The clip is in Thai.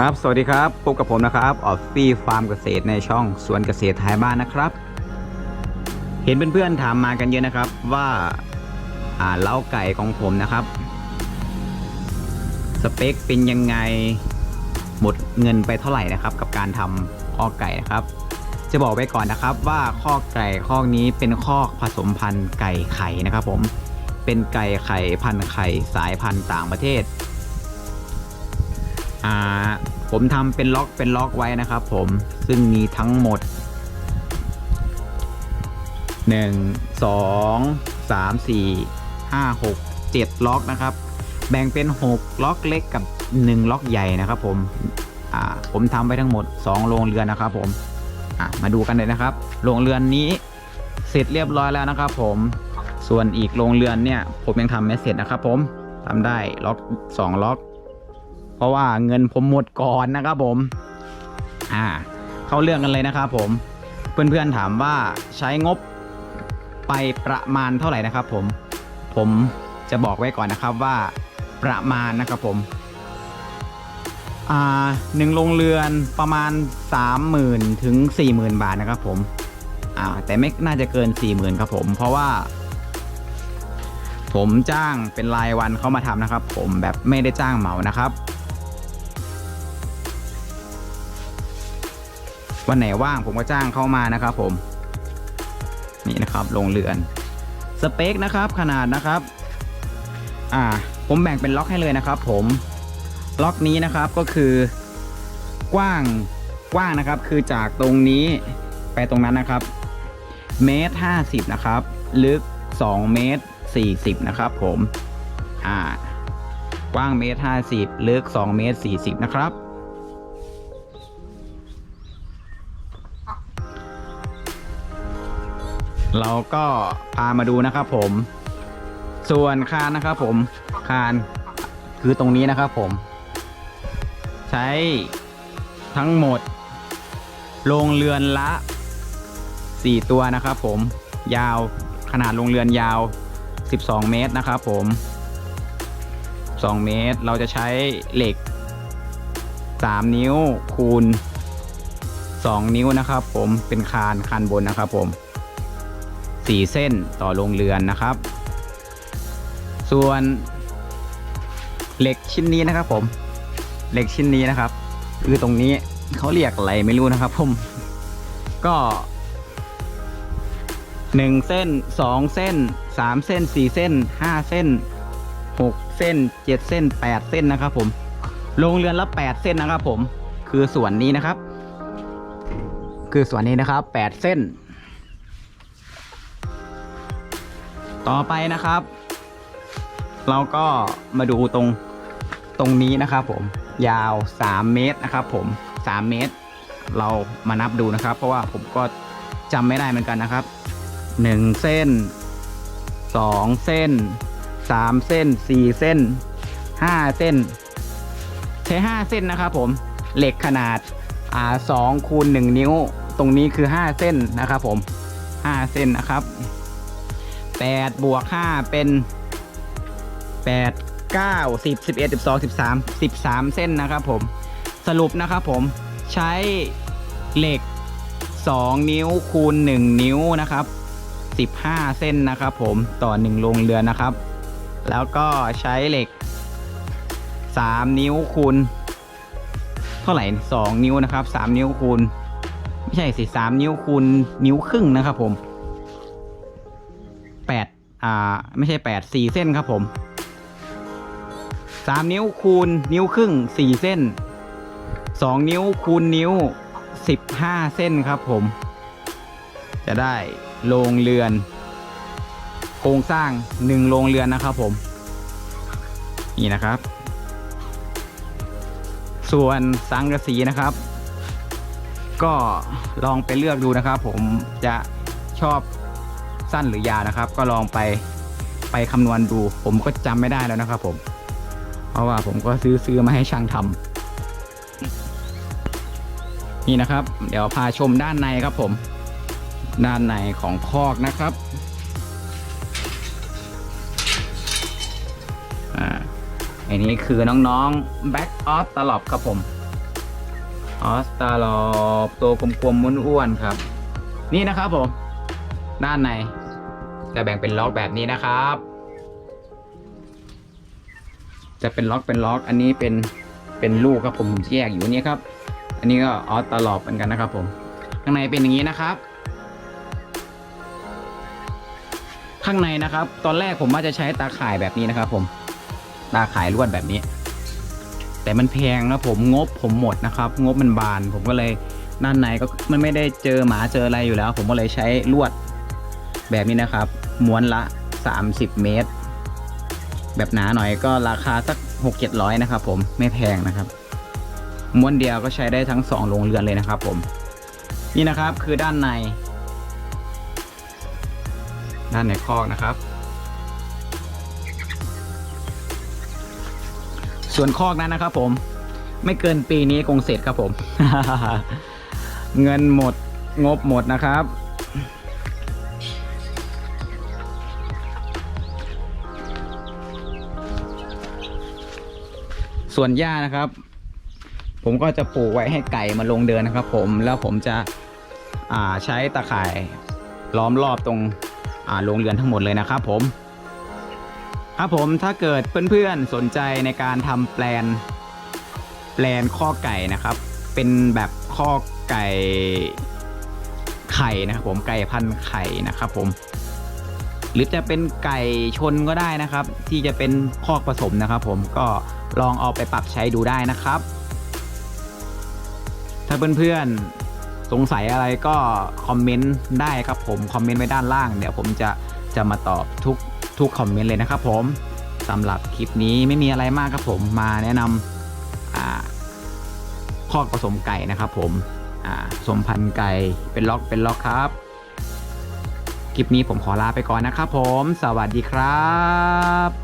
ครับ สวัสดีครับ พบกับผมนะครับ ออฟฟี่ฟาร์มเกษตรในช่องสวนเกษตรไทยบ้านนะครับ เห็นเพื่อนๆถามมากันเยอะนะครับว่าอ่าเล้าไก่ของผมนะครับ สเปคเป็นยังไง หมดเงินไปเท่าไหร่นะครับ กับการทำข้อไก่นะครับ จะบอกไว้ก่อนนะครับว่าข้อไก่ข้อนี้เป็นข้อผสมพันธุ์ไก่ไข่นะครับ ผม เป็นไก่ไข่พันธุ์ไข่สายพันธุ์ต่างประเทศ อ่าผมทำเป็นล็อกเป็นล็อกไว้นะครับผมซึ่งมีทั้งหมด 1 2 3 4 5 6 7 ล็อกนะครับ แบ่งเป็น 6 ล็อกเล็กกับ 1 ล็อกใหญ่นะครับผมอ่าผมทำไปทั้งหมด 2 โรงเรือนนะครับผมอะมาดูกันเลยนะครับ โรงเรือนนี้เสร็จเรียบร้อยแล้วนะครับผมส่วนอีกโรงเรือนเนี่ยผมยังทำไม่เสร็จนะครับผมทำได้ล็อก 2 ล็อก เพราะว่าเงินผมหมดก่อนนะครับผม อ่า เข้าเรื่องกันเลยนะครับผม เพื่อนๆถามว่าใช้งบไปประมาณเท่าไหร่นะครับผม ผมจะบอกไว้ก่อนนะครับว่าประมาณนะครับผม อ่าหนึ่งโรงเรือนประมาณ 30,000ถึง40,000 บาทนะครับผม อ่า แต่ไม่น่าจะเกิน 40,000ครับผม เพราะว่าผมจ้างเป็นรายวันเข้ามาทำนะครับ ผมแบบไม่ได้จ้างเหมานะครับ วันไหนว่างผมก็จ้างเข้ามานะครับผมนี่นะครับโรงเรือนสเปคนะครับขนาดนะครับอ่าผมแบ่งเป็นล็อกให้เลยนะครับ ผมล็อกนี้นะครับก็คือกว้างกว้างนะครับ คือจากตรงนี้ไปตรงนั้นนะครับเมตรห้าสิบนะครับ ลึกสองเมตรสี่สิบนะครับ ผมอ่ากว้างเมตรห้าสิบลึกสองเมตรสี่สิบนะครับ เราก็พามาดูนะครับผม ส่วนคานนะครับผมคานคือตรงนี้นะครับผม ใช้ทั้งหมดโรงเรือนละ 4 ตัวนะครับผมยาวขนาดโรงเรือนยาว 12 เมตรนะครับผม2เมตรเราจะใช้เหล็ก 3 นิ้วคูณ 2 นิ้วนะครับผมเป็นคานคานบนนะครับผม สี่เส้นต่อโรงเรือนนะครับ ส่วนเหล็กชิ้นนี้นะครับผม เหล็กชิ้นนี้นะครับ คือตรงนี้เขาเรียกอะไรไม่รู้นะครับผมก็หนึ่งเส้นสองเส้นสามเส้นสี่เส้นห้าเส้นหกเส้นเจ็ดเส้นแปดเส้นนะครับผมโรงเรือนละแปดเส้นนะครับผม คือส่วนนี้นะครับ คือส่วนนี้นะครับแปดเส้น ต่อไปนะครับ เราก็มาดูตรงตรงนี้นะครับผมยาว 3 เมตรนะครับผม 3 เมตร เรามานับดูนะครับ เพราะว่าผมก็จำไม่ได้เหมือนกันนะครับ 1 เส้น 2 เส้น 3 เส้น 4 เส้น 5 เส้น ใช้ 5 เส้นนะครับผมเหล็กขนาดอ่า2คูณ1นิ้ว ตรงนี้คือ 5 เส้นนะครับผม 5 เส้นนะครับ 8บวก5เป็น 8 9 10 11 12 13 13 เส้นนะครับผมสรุปนะครับผมใช้เหล็ก 2 นิ้วคูณ 1 นิ้วนะครับ 15 เส้นนะครับผมต่อ 1 โรงเรือนนะครับ แล้วก็ใช้เหล็ก 3 นิ้วคูณ เท่าไหร่ 2 นิ้วนะครับ 3 นิ้วคูณ ไม่ใช่สิ3นิ้วคูณนิ้วครึ่งนะครับผม อ่าไม่ใช่แปดสี่เส้นครับผมสามนิ้วคูณนิ้วครึ่งสี่เส้นสองนิ้วคูณนิ้วสิบห้าเส้นครับผม จะได้โรงเรือน โครงสร้างหนึ่งโรงเรือนนะครับผม นี่นะครับ ส่วนสังกะสีนะครับ ก็ลองไปเลือกดูนะครับผมจะชอบ สั้นหรือยาวนะครับ ก็ลองไปไปคำนวณดู ผมก็จำไม่ได้แล้วนะครับ ผม เพราะว่าผมก็ซื้อซื้อมาให้ช่างทำนี่นะครับ เดี๋ยวพาชมด้านในครับผม ด้านในของคอกนะครับอ่าอันนี้คือน้องๆ back off ตลบครับผมออสตาลอบตัวกลมๆอ้วนๆครับ นี่นะครับผม ด้านใน จะแบ่งเป็นล็อกแบบนี้นะครับ จะเป็นล็อกเป็นล็อก อันนี้เป็นเป็นลูกครับผมแยกอยู่นี่ครับ อันนี้ก็ออสตาลอบเหมือนกันนะครับ ผม ข้างในเป็นอย่างนี้นะครับ ข้างในนะครับ ตอนแรกผมว่าจะใช้ตาข่ายแบบนี้นะครับ ผม ตาข่ายลวดแบบนี้ แต่มันแพงนะผมงบผมหมดนะครับ งบมันบาน ผมก็เลยด้านในก็มันไม่ได้เจอหมาเจออะไรอยู่แล้ว ผมก็เลยใช้ลวด แบบนี้นะครับ ม้วนละ 30 เมตร แบบหนาหน่อยก็ราคาสัก 6 7 0 0 นะครับผมไม่แพงนะครับ ม้วนเดียวก็ใช้ได้ทั้ง 2 โรงเรือนเลยนะครับ ผม นี่นะครับคือด้านใน ด้านในคอกนะครับ ส่วนคอกนั้นนะครับ ผมไม่เกินปีนี้คงเสร็จครับผม เงินหมดงบหมดนะครับ ส่วนหญ้านะครับ ผมก็จะปลูกไว้ให้ไก่มาลงเดินนะครับ ผมแล้วผมจะใช้ตะข่ายล้อมรอบตรงโรงเรือนทั้งหมดเลยนะครับ ผม ครับผมถ้าเกิดเพื่อนๆสนใจในการทำแปลน แปลนข้อไก่นะครับ เป็นแบบข้อไก่ไข่นะครับผมไก่พันไข่นะครับ ผม หรือจะเป็นไก่ชนก็ได้นะครับ ที่จะเป็นคอกผสมนะครับ ผมก็ ลองเอาไปปรับใช้ดูได้นะครับ ถ้าเพื่อนๆสงสัยอะไรก็คอมเมนต์ได้ครับผมคอมเมนต์ไว้ด้านล่างเดี๋ยวผมจะจะมาตอบทุกทุกคอมเมนต์เลยนะครับผมสำหรับคลิปนี้ไม่มีอะไรมากครับผมมาแนะนำอ่าคอกผสมไก่นะครับผมสมพันธุ์ไก่เป็นล็อกเป็นล็อกครับ คลิปนี้ผมขอลาไปก่อนนะครับผม สวัสดีครับ